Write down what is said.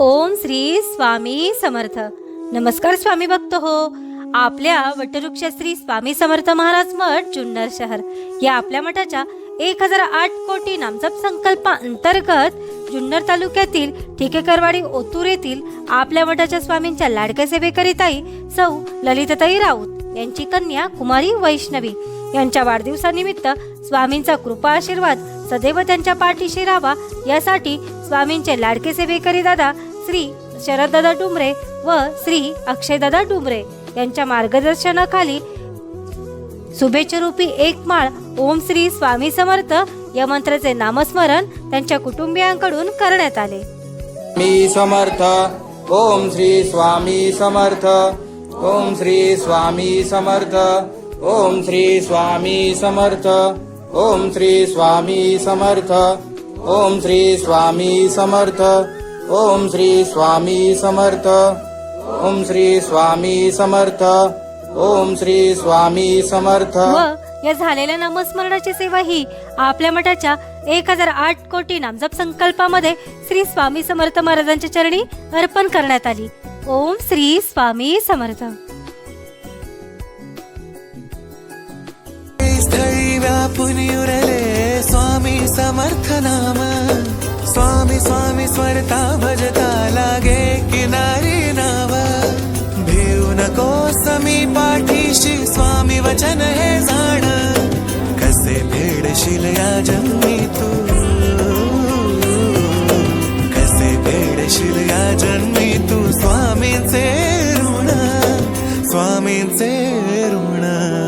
ओम श्री स्वामी समर्थ. नमस्कार स्वामी भक्त हो. आपल्या वटवृक्ष श्री स्वामी समर्थ महाराज मठ जुन्नर शहर या आपल्या मठाच्या एक हजार आठ कोटी नामजप संकल्पा अंतर्गत जुन्नर तालुक्यातील ठिकेकरवाडी ओतूर येथील आपल्या मठाच्या स्वामींच्या लाडक्या सेवेकरिताई सौ ललितताई राऊत यांची कन्या कुमारी वैष्णवी यांच्या वाढदिवसानिमित्त स्वामींचा कृपा आशीर्वाद सदैव त्यांच्या पाठीशी राहावा यासाठी स्वामींचे लाडके सेवेकरी दादा श्री शरददादा डुमरे व श्री अक्षयदादा डुमरे यांच्या मार्गदर्शनाखाली शुभेच्छारूपी एक माळ ओम श्री स्वामी समर्थ या मंत्राचे नामस्मरण त्यांच्या कुटुंबियांकडून करण्यात आले. मी समर्थ. ओम श्री स्वामी समर्थ. ओम श्री स्वामी समर्थ. ओम श्री स्वामी समर्थ. ओम श्री स्वामी समर्थ. ओम श्री स्वामी समर्थ. ओम श्री स्वामी समर्थ. ओम श्री स्वामी समर्थ. ओम श्री स्वामी समर्थ. व या झालेल्या नामस्मरणाची सेवा ही आपल्या मठाच्या एक हजार आठ कोटी नामजप संकल्पामध्ये श्री स्वामी समर्थ महाराजांच्या चरणी अर्पण करण्यात आली. ओम श्री स्वामी समर्थ. स्थळी व्यापून उरले स्वामी समर्थ नाम स्वामी स्वामी स्वरता भजता लागे किनारी नाव. भिऊ नको समी पाठीशी स्वामी वचन हे जाण. कसे भेडशील या जन्मी तू कसे भेडशील या जन्मी तू स्वामींचे ऋण स्वामींचे ऋण.